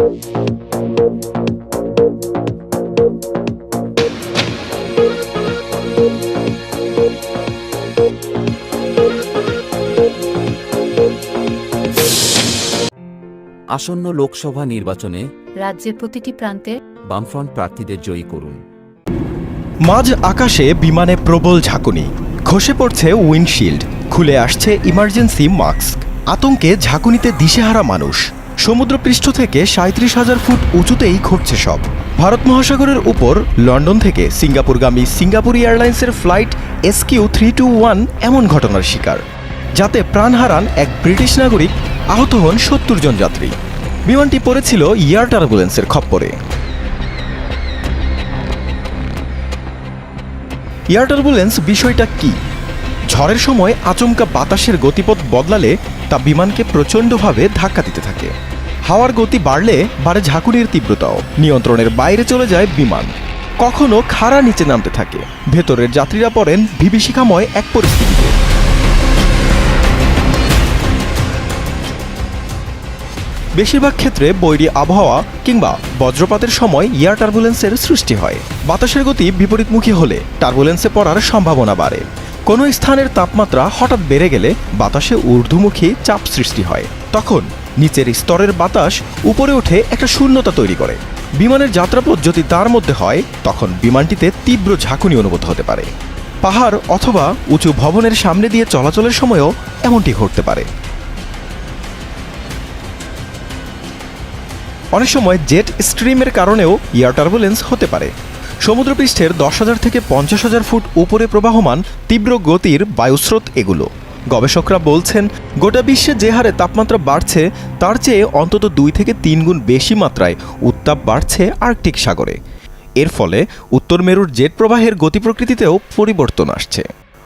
আসন্ন লোকসভা নির্বাচনে রাজ্যের প্রতিটি প্রান্তে বামফ্রন্ট প্রার্থীদের জয়ী করুন। মাঝ আকাশে বিমানে প্রবল ঝাঁকুনি। খসে পড়ছে উইন্ডশিল্ড। খুলে আসছে ইমার্জেন্সি মাস্ক। আতঙ্কে ঝাঁকুনিতে দিশেহারা মানুষ। সমুদ্রপৃষ্ঠ থেকে সাঁত্রিশ হাজার ফুট উঁচুতেই ঘটছে সব। ভারত মহাসাগরের উপর, লন্ডন থেকে সিঙ্গাপুরগামী সিঙ্গাপুর এয়ারলাইন্সের flight SQ three two one এমন ঘটনার শিকার, যাতে প্রাণ হারান এক ব্রিটিশ নাগরিক, আহত হন সত্তর জন যাত্রী। বিমানটি পড়েছিল এয়ার টার্বুলেন্সের খপ্পরে। এয়ার টার্বুলেন্স বিষয়টা কি? ঝড়ের সময় আচমকা বাতাসের গতিপথ বদলালে তা বিমানকে প্রচণ্ডভাবে ধাক্কা দিতে থাকে। হাওয়ার গতি বাড়লে বাড়ে ঝাঁকুনির তীব্রতাও। নিয়ন্ত্রণের বাইরে চলে যায় বিমান। কখনো খাড়া নিচে নামতে থাকে। ভেতরের যাত্রীরা পড়েন বিভীষিকাময় এক পরিস্থিতিতে। বেশিরভাগ ক্ষেত্রে বৈরী আবহাওয়া কিংবা বজ্রপাতের সময় এয়ার টার্বুলেন্সের সৃষ্টি হয়। বাতাসের গতি বিপরীতমুখী হলে টার্বুলেন্সে পড়ার সম্ভাবনা বাড়ে। কোনো স্থানের তাপমাত্রা হঠাৎ বেড়ে গেলে বাতাসে ঊর্ধ্বমুখী চাপ সৃষ্টি হয়। তখন নিচের স্তরের বাতাস উপরে উঠে একটা শূন্যতা তৈরি করে। বিমানের যাত্রাপথ যদি তার মধ্যে হয়, তখন বিমানটিতে তীব্র ঝাঁকুনি অনুভূত হতে পারে। পাহাড় অথবা উঁচু ভবনের সামনে দিয়ে চলাচলের সময়ও এমনটি ঘটতে পারে। অনেক সময় জেট স্ট্রিমের কারণেও এয়ার টার্বুলেন্স হতে পারে। সমুদ্রপৃষ্ঠের দশ হাজার থেকে পঞ্চাশ হাজার ফুট উপরে প্রবাহমান তীব্র গতির বায়ুস্রোত এগুলো। গবেষকরা বলছেন, গোটা বিশ্বে যে হারে তাপমাত্রা বাড়ছে, তার চেয়ে অন্তত দুই থেকে তিন গুণ বেশি মাত্রায় উত্তাপ বাড়ছে আর্কটিক সাগরে। এর ফলে উত্তর মেরুর জেট প্রবাহের গতি প্রকৃতিতেও পরিবর্তন আসছে।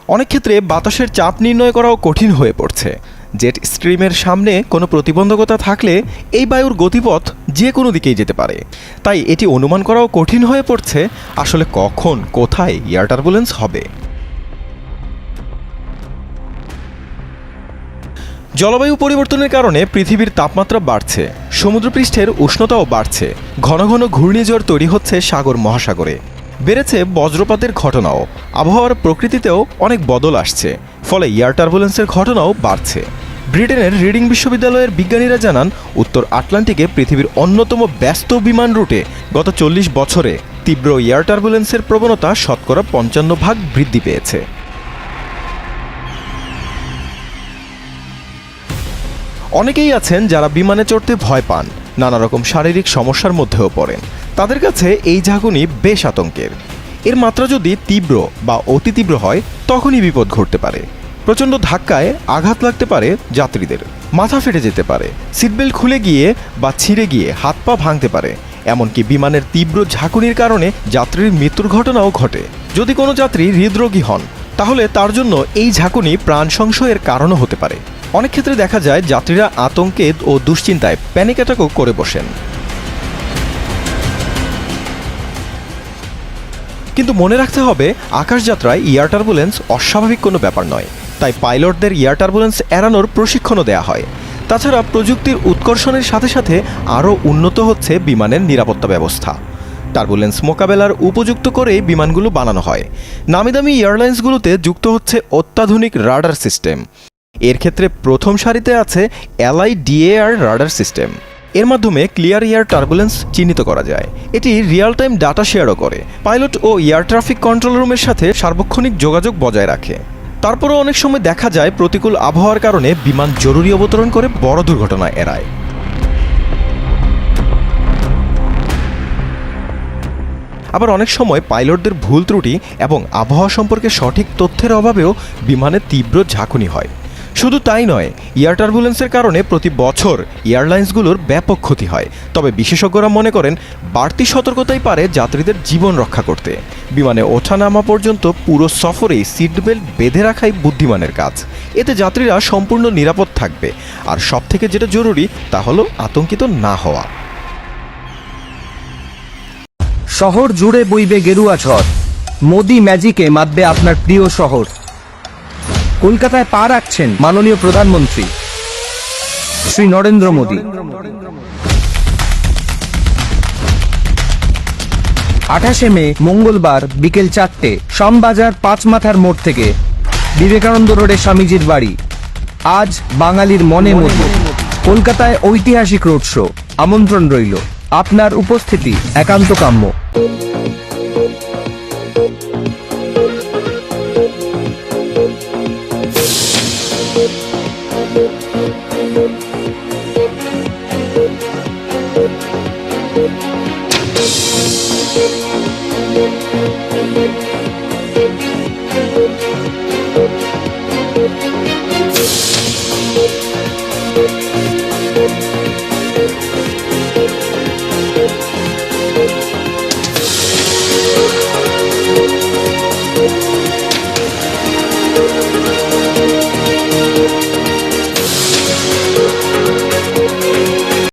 অনেক ক্ষেত্রে বাতাসের চাপ নির্ণয় করাও কঠিন হয়ে পড়ছে। জেট স্ট্রিমের সামনে কোনো প্রতিবন্ধকতা থাকলে এই বায়ুর গতিপথ যে কোনো দিকেই যেতে পারে। তাই এটি অনুমান করাও কঠিন হয়ে পড়ছে আসলে কখন, কোথায় এয়ার টার্বুলেন্স হবে। জলবায়ু পরিবর্তনের কারণে পৃথিবীর তাপমাত্রা বাড়ছে, সমুদ্রপৃষ্ঠের উষ্ণতাও বাড়ছে, ঘন ঘন ঘূর্ণিঝড় তৈরি হচ্ছে সাগর মহাসাগরে। বেড়েছে বজ্রপাতের ঘটনাও, আবহাওয়ার প্রকৃতিতেও অনেক বদল আসছে, ফলে এয়ার টার্বুলেন্সের ঘটনাও বাড়ছে। ব্রিটেনের রিডিং বিশ্ববিদ্যালয়ের বিজ্ঞানীরা জানান, উত্তর আটলান্টিকে পৃথিবীর অন্যতম ব্যস্ত বিমান রুটে গত চল্লিশ বছরে তীব্র এয়ার টার্বুলেন্সের প্রবণতা শতকরা পঞ্চান্ন ভাগ বৃদ্ধি পেয়েছে। অনেকেই আছেন যারা বিমানে চড়তে ভয় পান, নানা রকম শারীরিক সমস্যার মধ্যেও পড়েন। তাদের কাছে এই ঝাঁকুনি বেশ আতঙ্কের। এর মাত্রা যদি তীব্র বা অতি তীব্র হয়, তখনই বিপদ ঘটতে পারে। প্রচণ্ড ধাক্কায় আঘাত লাগতে পারে যাত্রীদের। মাথা ফেটে যেতে পারে, সিটবেল্ট খুলে গিয়ে বা ছিঁড়ে গিয়ে হাত পা ভাঙতে পারে। এমনকি বিমানের তীব্র ঝাঁকুনির কারণে যাত্রীর মৃত্যুর ঘটনাও ঘটে। যদি কোনো যাত্রী হৃদরোগী হন, তাহলে তার জন্য এই ঝাঁকুনি প্রাণ সংশয়ের কারণও হতে পারে। অনেক ক্ষেত্রে দেখা যায় যাত্রীরা আতঙ্কে ও দুশ্চিন্তায় প্যানিক অ্যাটাকও করে বসেন। কিন্তু মনে রাখতে হবে, আকাশযাত্রায় এয়ার টার্বুলেন্স অস্বাভাবিক কোনো ব্যাপার নয়। তাই পাইলটদের এয়ার টার্বুলেন্স এড়ানোর প্রশিক্ষণও দেওয়া হয়। তাছাড়া প্রযুক্তির উৎকর্ষণের সাথে সাথে আরও উন্নত হচ্ছে বিমানের নিরাপত্তা ব্যবস্থা। টার্বুলেন্স মোকাবেলার উপযুক্ত করেই বিমানগুলো বানানো হয়। নামিদামি এয়ারলাইন্সগুলোতে যুক্ত হচ্ছে অত্যাধুনিক রাডার সিস্টেম এর ক্ষেত্রে প্রথম সারিতে আছে এলআই ডিএআর রাডার সিস্টেম। এর মাধ্যমে ক্লিয়ার এয়ার টার্বুলেন্স চিহ্নিত করা যায়। এটি রিয়েল টাইম ডাটা শেয়ারও করে। পাইলট ও এয়ার ট্রাফিক কন্ট্রোল রুমের সাথে সার্বক্ষণিক যোগাযোগ বজায় রাখে। তারপরেও অনেক সময় দেখা যায় প্রতিকূল আবহাওয়ার কারণে বিমান জরুরি অবতরণ করে বড় দুর্ঘটনা এড়ায়। আবার অনেক সময় পাইলটদের ভুল ত্রুটি এবং আবহাওয়া সম্পর্কে সঠিক তথ্যের অভাবেও বিমানে তীব্র ঝাঁকুনি হয়। শুধু তাই নয়, এয়ার টার্বুলেন্সের কারণে প্রতি বছর এয়ারলাইন্সগুলোর ব্যাপক ক্ষতি হয়। তবে বিশেষজ্ঞরা মনে করেন, বাড়তি সতর্কতাই পারে যাত্রীদের জীবন রক্ষা করতে। বিমানে ওঠা নামা পর্যন্ত পুরো সফরেই সিট বেল্ট বেঁধে রাখাই বুদ্ধিমানের কাজ। এতে যাত্রীরা সম্পূর্ণ নিরাপদ থাকবে। আর সবথেকে যেটা জরুরি, তা হলো আতঙ্কিত না হওয়া। শহর জুড়ে বইবে গেরুয়া ঝড়। মোদি ম্যাজিকে মাতবে আপনার প্রিয় শহর। কলকাতায় পা রাখছেন মাননীয় প্রধানমন্ত্রী। শ্রী নরেন্দ্র মোদী। আঠাশে মে, মঙ্গলবার, বিকেল চারটে সমবাজার পাঁচ মাথার মোড় থেকে বিবেকানন্দ রোডে স্বামীজির বাড়ি। আজ বাঙালির মনে মধ্যে কলকাতায় ঐতিহাসিক রোড শো। আমন্ত্রণ রইল। আপনার উপস্থিতি একান্ত কাম্য